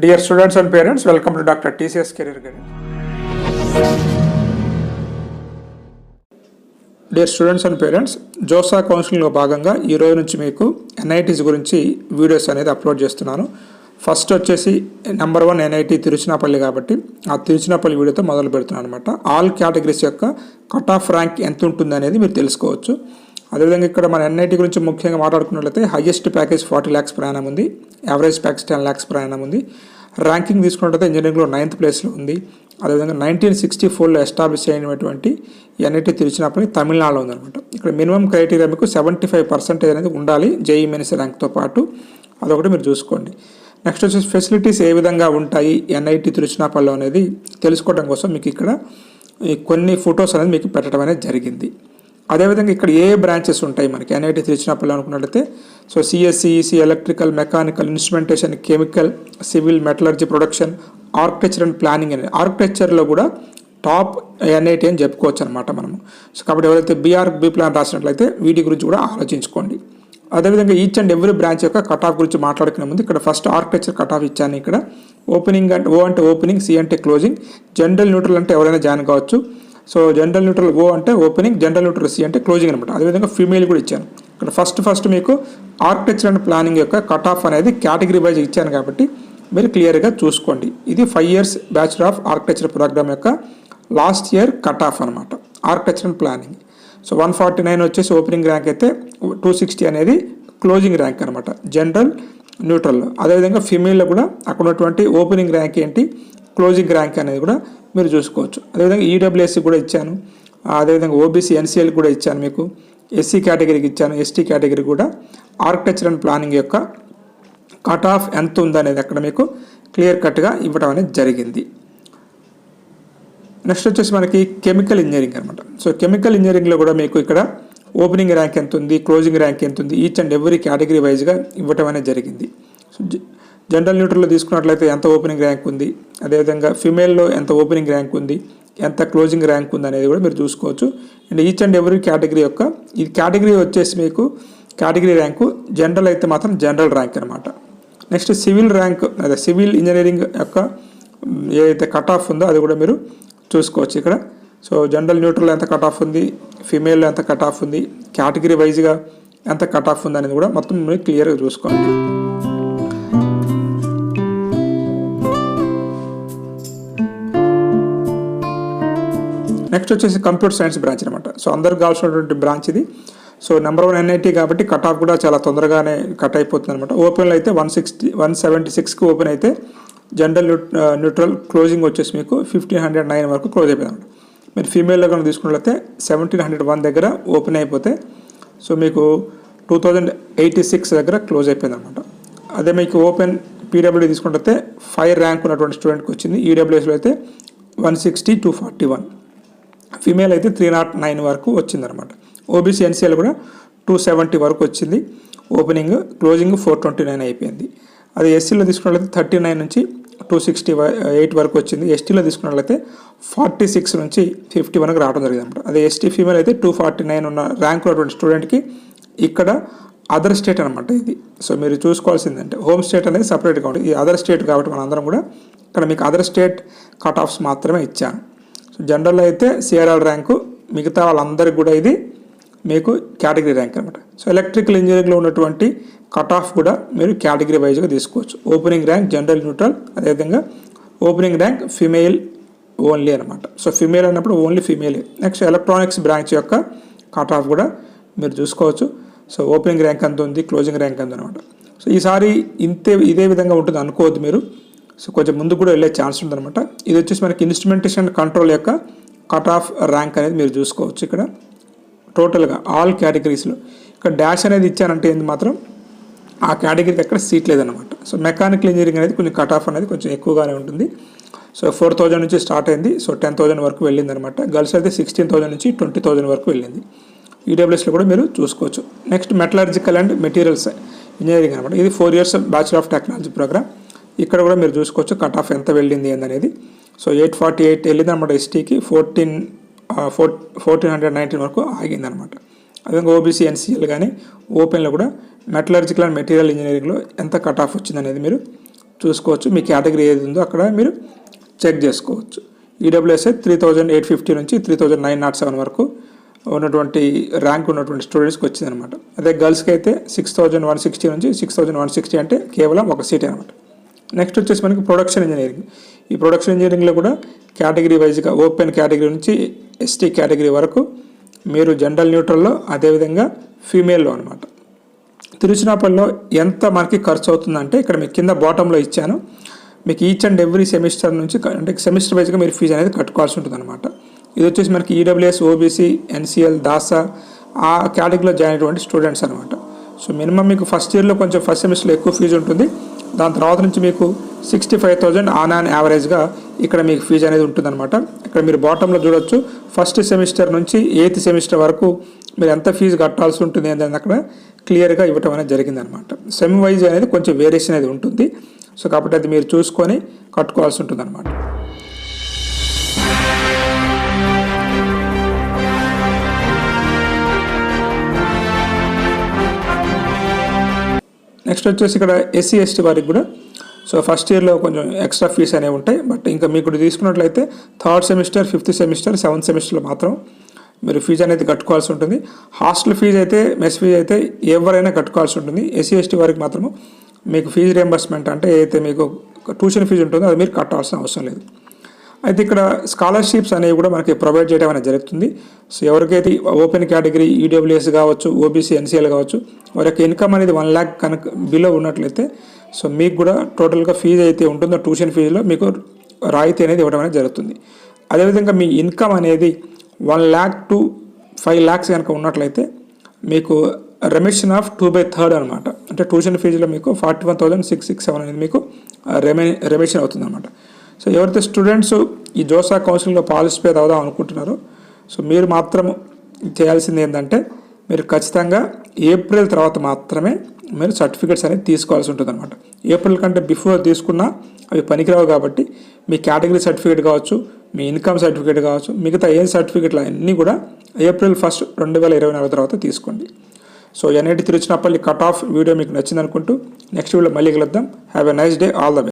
Dear students and parents welcome to doctor TCS career Guidance. Dear students and parents JoSAA కౌన్సిలింగ్లో భాగంగా ఈ రోజు నుంచి మీకు ఎన్ఐటీస్ గురించి వీడియోస్ అనేది అప్లోడ్ చేస్తున్నాను. ఫస్ట్ వచ్చేసి నెంబర్ వన్ ఎన్ఐటి తిరుచినాపల్లి కాబట్టి ఆ తిరుచినాపల్లి వీడియోతో మొదలు పెడుతున్నాను అనమాట ఆల్ కేటగిరీస్ యొక్క కట్ ఆఫ్ ర్యాంక్ ఎంత ఉంటుంది అనేది మీరు తెలుసుకోవచ్చు. అదేవిధంగా ఇక్కడ మన ఎన్ఐటి గురించి ముఖ్యంగా మాట్లాడుకున్నట్లయితే హైయెస్ట్ ప్యాకేజ్ ఫార్టీ ల్యాక్స్ ప్రయాణం ఉంది. యావరేజ్ ప్యాకేజ్ టెన్ ల్యాక్స్ ప్రయాణం ఉంది. ర్యాంకింగ్ తీసుకున్నట్లయితే ఇంజనీరింగ్లో నైన్త్ ప్లేస్లో ఉంది. అదేవిధంగా నైన్టీన్ సిక్స్టీ ఫోర్లో ఎస్టాబ్లిష్ అయినటువంటి ఎన్ఐటి తిరుచినప్పటి తమిళనాడులో ఉందన్నమాట. ఇక్కడ మినిమం క్రైటీరియా మీకు సెవెంటీ ఫైవ్ పర్సెంటేజ్ అనేది ఉండాలి. జేఈ మెన్స్ ర్యాంక్తో పాటు. అదొకటి మీరు చూసుకోండి. నెక్స్ట్ వచ్చేసి ఫెసిలిటీస్ ఏ విధంగా ఉంటాయి ఎన్ఐటి తిరుచినాపల్లిలో అనేది తెలుసుకోవడం కోసం మీకు ఇక్కడ ఈ కొన్ని ఫొటోస్ అనేది మీకు పెట్టడం అనేది జరిగింది. అదేవిధంగా ఇక్కడ ఏ బ్రాంచెస్ ఉంటాయి మనకి? ఎన్ఐటి తిరుచినపల్లి అనుకున్నట్లయితే so CSE EC electrical mechanical instrumentation chemical civil metallurgy production architecture and planning అనేది. ఆర్కిటెక్చర్లో కూడా టాప్ ఎన్ఐటి అని చెప్పుకోవచ్చు అనమాట మనము. సో కాబట్టి ఎవరైతే బీఆర్ బి ప్లాన్ రాసినట్లయితే వీటి గురించి కూడా ఆలోచించుకోండి. అదేవిధంగా ఈచ్ అండ్ ఎవ్రీ బ్రాంచ్ యొక్క కట్ ఆఫ్ గురించి మాట్లాడుకునే ముందు ఇక్కడ ఫస్ట్ ఆర్కిటెక్చర్ కట్ ఆఫ్ ఇచ్చాను ఇక్కడ. ఓపెనింగ్ అంటే ఓ అంటే ఓపెనింగ్ సి అంటే క్లోజింగ్ జనరల్ న్యూట్రల్ అంటే ఎవరైనా జాయిన్ కావచ్చు. సో జనరల్ న్యూట్రల్ ఓ అంటే ఓపెనింగ్ జనరల్ న్యూట్రల్ సి అంటే క్లోజింగ్ అనమాట అదేవిధంగా ఫీమేల్ కూడా ఇచ్చాను. ఇక్కడ ఫస్ట్ ఫస్ట్ మీకు ఆర్కిటెక్చర్ అండ్ ప్లానింగ్ యొక్క కట్ ఆఫ్ అనేది కేటగిరీ వైజ్ ఇచ్చాను కాబట్టి మీరు క్లియర్గా చూసుకోండి. ఇది five years bachelor of architecture program యొక్క లాస్ట్ ఇయర్ కట్ ఆఫ్ అనమాట architecture and planning so one forty nine వచ్చేసి ఓపెనింగ్ ర్యాంక్ అయితే టూ సిక్స్టీ అనేది క్లోజింగ్ ర్యాంక్ అనమాట జనరల్ న్యూట్రల్ అదేవిధంగా ఫిమేల్లో కూడా అక్కడ ఉన్నటువంటి ఓపెనింగ్ ర్యాంక్ ఏంటి? క్లోజింగ్ ర్యాంక్ అనేది కూడా మీరు చూసుకోవచ్చు. అదేవిధంగా ఈడబ్ల్యూఎస్సి కూడా ఇచ్చాను. అదేవిధంగా ఓబీసీ ఎన్సీఎల్ కూడా ఇచ్చాను మీకు. ఎస్సీ కేటగిరీకి ఇచ్చాను. ఎస్టీ కేటగిరీ కూడా ఆర్కిటెక్చర్ అండ్ ప్లానింగ్ యొక్క కట్ ఆఫ్ ఎంత ఉందనేది అక్కడ మీకు క్లియర్ కట్గా ఇవ్వడం అనేది జరిగింది. నెక్స్ట్ వచ్చేసి మనకి కెమికల్ ఇంజనీరింగ్ అనమాట సో కెమికల్ ఇంజనీరింగ్లో కూడా మీకు ఇక్కడ ఓపెనింగ్ ర్యాంక్ ఎంత ఉంది క్లోజింగ్ ర్యాంక్ ఎంత ఉంది ఈచ్ అండ్ ఎవ్రీ కేటగిరీ వైజ్గా ఇవ్వటం అనేది జరిగింది. జనరల్ న్యూట్రల్లో తీసుకున్నట్లయితే ఎంత ఓపెనింగ్ ర్యాంక్ ఉంది అదేవిధంగా ఫిమేల్లో ఎంత ఓపెనింగ్ ర్యాంక్ ఉంది ఎంత క్లోజింగ్ ర్యాంక్ ఉంది అనేది కూడా మీరు చూసుకోవచ్చు. And each and every category యొక్క ఈ కేటగిరీ వచ్చేసి మీకు కేటగిరీ ర్యాంకు జనరల్ అయితే మాత్రం జనరల్ ర్యాంక్ అనమాట నెక్స్ట్ సివిల్ ర్యాంక్ అదే సివిల్ ఇంజనీరింగ్ యొక్క ఏదైతే కట్ ఆఫ్ ఉందో అది కూడా మీరు చూసుకోవచ్చు ఇక్కడ. సో జనరల్ న్యూట్రల్ ఎంత కట్ ఆఫ్ ఉంది ఫిమేల్లో ఎంత కట్ ఆఫ్ ఉంది కేటగిరీ వైజ్గా ఎంత కట్ ఆఫ్ ఉంది అనేది కూడా మొత్తం మీరు క్లియర్గా చూసుకోండి. నెక్స్ట్ వచ్చేసి కంప్యూటర్ సైన్స్ బ్రాంచ్ అనమాట సో అందరికి కావాల్సినటువంటి బ్రాంచ్ ఇది. సో నెంబర్ వన్ ఎన్ఐటీ కాబట్టి కట్ ఆఫ్ కూడా చాలా తొందరగానే కట్ అయిపోతుంది అనమాట ఓపెన్లో అయితే వన్ సిక్స్టీ వన్ సెవెంటీ సిక్స్కి ఓపెన్ అయితే జనరల్ న్యూట్రల్ క్లోజింగ్ వచ్చేసి మీకు ఫిఫ్టీన్ హండ్రెడ్ నైన్ వరకు క్లోజ్ అయిపోయింది అనమాట మీరు ఫీమేల్లో కనుక తీసుకున్నట్లయితే సెవెంటీన్ హండ్రెడ్ వన్ దగ్గర ఓపెన్ అయిపోతే సో మీకు టూ థౌజండ్ ఎయిటీ సిక్స్ దగ్గర క్లోజ్ అయిపోయింది అనమాట అదే మీకు ఓపెన్ పీడబ్ల్యూ తీసుకుంటే ఫైవ్ ర్యాంక్ ఉన్నటువంటి స్టూడెంట్కి వచ్చింది. ఈడబ్ల్యూఎస్లో అయితే one sixty two forty one female అయితే త్రీ నాట్ నైన్ వరకు వచ్చిందనమాట. ఓబీసీ ఎన్సీఎల్ కూడా టూ సెవెంటీ వరకు వచ్చింది. Opening closing four twenty nine అయిపోయింది. అది ఎస్సీలో తీసుకున్నట్లయితే థర్టీ నైన్ నుంచి టూ సిక్స్టీ ఎయిట్ వరకు వచ్చింది. ఎస్టీలో తీసుకున్నట్లయితే ఫార్టీ సిక్స్ నుంచి ఫిఫ్టీ వరకు రావడం జరిగింది అనమాట అదే ఎస్టీ ఫీమేల్ అయితే టూ ఫార్టీ నైన్ ఉన్న ర్యాంక్ ఉన్నటువంటి స్టూడెంట్కి ఇక్కడ అదర్ స్టేట్ అనమాట ఇది. సో మీరు చూసుకోవాల్సిందంటే హోమ్ స్టేట్ అనేది సపరేట్గా ఉంటుంది ఈ అదర్ స్టేట్ కాబట్టి మనందరం కూడా ఇక్కడ మీకు అదర్ స్టేట్ కట్ ఆఫ్స్ మాత్రమే ఇచ్చాను. సో జనరల్లో అయితే సిఆర్ఆర్ ర్యాంకు మిగతా వాళ్ళందరికీ కూడా ఇది మీకు కేటగిరీ ర్యాంక్ అనమాట సో ఎలక్ట్రికల్ ఇంజనీరింగ్లో ఉన్నటువంటి కట్ ఆఫ్ కూడా మీరు కేటగిరీ వైజ్గా తీసుకోవచ్చు. ఓపెనింగ్ ర్యాంక్ జనరల్ న్యూట్రల్ అదేవిధంగా ఓపెనింగ్ ర్యాంక్ ఫిమేల్ ఓన్లీ అనమాట సో ఫిమేల్ అన్నప్పుడు ఓన్లీ ఫిమేలే నెక్స్ట్ ఎలక్ట్రానిక్స్ బ్రాంచ్ యొక్క కట్ ఆఫ్ కూడా మీరు చూసుకోవచ్చు. సో ఓపెనింగ్ ర్యాంక్ ఎంత ఉంది క్లోజింగ్ ర్యాంక్ ఎంత అనమాట సో ఈసారి ఇంతే ఇదే విధంగా ఉంటుంది అనుకోవద్దు మీరు. సో కొంచెం ముందు కూడా వెళ్ళే ఛాన్స్ ఉందన్నమాట. ఇది వచ్చేసి మనకి ఇన్స్ట్రుమెంటేషన్ కంట్రోల్ యొక్క కట్ ఆఫ్ ర్యాంక్ అనేది మీరు చూసుకోవచ్చు ఇక్కడ. టోటల్గా ఆల్ కేటగిరీస్లో ఇక్కడ డాష్ అనేది ఇచ్చానంటే ఏంది మాత్రం ఆ కేటగిరీకి ఎక్కడ సీట్ లేదనమాట సో మెకానికల్ ఇంజనీరింగ్ అనేది కొంచెం కట్ ఆఫ్ అనేది కొంచెం ఎక్కువగానే ఉంటుంది. సో ఫోర్ థౌజండ్ నుంచి స్టార్ట్ అయింది. సో టెన్ థౌజండ్ వరకు వెళ్ళింది అనమాట గర్ల్స్ అయితే సిక్స్టీన్ థౌజండ్ నుంచి ట్వంటీ థౌజండ్ వరకు వెళ్ళింది. ఈడబ్ల్యూఎస్లో కూడా మీరు చూసుకోవచ్చు. Next metallurgical and materials engineering అనమాట ఇది four years bachelor of technology program ఇక్కడ కూడా మీరు చూసుకోవచ్చు కట్ ఆఫ్ ఎంత వెళ్ళింది అనేది సో ఎయిట్ ఫార్టీ ఎయిట్ వెళ్ళింది అనమాట ఎస్టీకి fourteen four fourteen hundred nineteen వరకు ఆగిందనమాట. అదేవిధంగా ఓబీసీ ఎన్సీఎల్ కానీ ఓపెన్లో కూడా మెటలర్జికల్ అండ్ మెటీరియల్ ఇంజనీరింగ్లో ఎంత కట్ ఆఫ్ వచ్చిందనేది మీరు చూసుకోవచ్చు. మీ కేటగిరీ ఏది ఉందో అక్కడ మీరు చెక్ చేసుకోవచ్చు. ఈడబ్ల్యూఎస్ఏ త్రీ థౌజండ్ ఎయిట్ ఫిఫ్టీ నుంచి three thousand nine nought seven వరకు ఉన్నటువంటి ర్యాంక్ ఉన్నటువంటి స్టూడెంట్స్కి వచ్చిందనమాట. అదే గర్ల్స్కి అయితే సిక్స్ థౌజండ్ వన్ సిక్స్టీ నుంచి సిక్స్ థౌజండ్ వన్ సిక్స్టీ అంటే కేవలం ఒక సీటే అనమాట. నెక్స్ట్ వచ్చేసి మనకి ప్రొడక్షన్ ఇంజనీరింగ్ ఈ ప్రొడక్షన్ ఇంజనీరింగ్లో కూడా కేటగిరీ వైజ్గా ఓపెన్ కేటగిరీ నుంచి ఎస్టీ కేటగిరీ వరకు మీరు జనరల్ న్యూట్రల్లో అదేవిధంగా ఫీమేల్లో అనమాట తిరుచినాపల్లిలో ఎంత మనకి ఖర్చు అవుతుందంటే ఇక్కడ మీకు కింద బాటంలో ఇచ్చాను. మీకు ఈచ్ అండ్ ఎవ్రీ సెమిస్టర్ నుంచి అంటే సెమిస్టర్ వైజ్గా మీరు ఫీజు అనేది కట్టుకోవాల్సి ఉంటుంది అనమాట ఇది వచ్చేసి మనకి ఈడబ్ల్యూఎస్ ఓబీసీ ఎన్సిఎల్ దాసా ఆ కేటగిరీలో జాయిన్ అయినటువంటి స్టూడెంట్స్ అనమాట సో మినిమం మీకు ఫస్ట్ ఇయర్లో కొంచెం ఫస్ట్ సెమిస్టర్లో ఎక్కువ ఫీజు ఉంటుంది. దాని తర్వాత నుంచి మీకు sixty five thousand on on యావరేజ్గా ఇక్కడ మీకు ఫీజు అనేది ఉంటుందన్నమాట. ఇక్కడ మీరు బాటంలో చూడొచ్చు. ఫస్ట్ సెమిస్టర్ నుంచి ఎయిత్ సెమిస్టర్ వరకు మీరు ఎంత ఫీజు కట్టాల్సి ఉంటుంది అనేది అక్కడ క్లియర్గా ఇవ్వటం అనేది జరిగిందనమాట సెమ్ వైజ్ అనేది కొంచెం వేరియేషన్ అనేది ఉంటుంది. సో కాబట్టి అది మీరు చూసుకొని కట్టుకోవాల్సి ఉంటుంది అనమాట నెక్స్ట్ వచ్చేసి ఇక్కడ ఎస్సీ ఎస్టీ వారికి కూడా. సో ఫస్ట్ ఇయర్లో కొంచెం ఎక్స్ట్రా ఫీస్ అనేవి ఉంటాయి. బట్ ఇంకా మీకు తీసుకున్నట్లయితే third semester fifth semester seventh సెమిస్టర్లో మాత్రం మీరు ఫీజు అనేది కట్టుకోవాల్సి ఉంటుంది. హాస్టల్ ఫీజు అయితే మెస్ ఫీజు అయితే ఎవరైనా కట్టుకోవాల్సి ఉంటుంది. ఎస్సీ ఎస్టీ వారికి మాత్రము మీకు ఫీజు రియంబర్స్మెంట్ అంటే ఏదైతే మీకు ట్యూషన్ ఫీజు ఉంటుందో అది మీరు కట్టాల్సిన అవసరం లేదు. అయితే ఇక్కడ స్కాలర్షిప్స్ అనేవి కూడా మనకి ప్రొవైడ్ చేయడం అనేది జరుగుతుంది. సో ఎవరికైతే ఓపెన్ కేటగిరీ ఈడబ్ల్యూఎస్ కావచ్చు ఓబీసీ ఎన్సీఎల్ కావచ్చు వారి యొక్క ఇన్కమ్ అనేది వన్ ల్యాక్ కనుక బిలో ఉన్నట్లయితే సో మీకు కూడా టోటల్గా ఫీజు అయితే ఉంటుందో ట్యూషన్ ఫీజులో మీకు రాయితీ అనేది ఇవ్వడం అనేది జరుగుతుంది. అదేవిధంగా మీ ఇన్కమ్ అనేది one lakh to five lakhs కనుక ఉన్నట్లయితే మీకు remission of two by third అనమాట. అంటే ట్యూషన్ ఫీజులో మీకు forty one thousand six six seven అనేది మీకు రెమె రెమిషన్ అవుతుంది అనమాట సో ఎవరైతే స్టూడెంట్స్ ఈ జోసా కౌన్సిలింగ్లో పార్టిసిపేట్ అవుదాం అనుకుంటున్నారో సో మీరు మాత్రం చేయాల్సింది ఏంటంటే మీరు ఖచ్చితంగా ఏప్రిల్ తర్వాత మాత్రమే మీరు సర్టిఫికేట్స్ అనేది తీసుకోవాల్సి ఉంటుంది అనమాట ఏప్రిల్ కంటే బిఫోర్ తీసుకున్నా అవి పనికిరావు కాబట్టి మీ కేటగిరీ సర్టిఫికేట్ కావచ్చు మీ ఇన్కమ్ సర్టిఫికేట్ కావచ్చు మిగతా ఏ సర్టిఫికేట్లు అన్నీ కూడా ఏప్రిల్ ఫస్ట్ రెండు వేల ఇరవై నాలుగు తర్వాత తీసుకోండి. So NIT Tiruchirappalli cut off video మీకు నచ్చింది అనుకుంటూ నెక్స్ట్ వీడియో మళ్ళీ కలుద్దాం. Have a nice day all the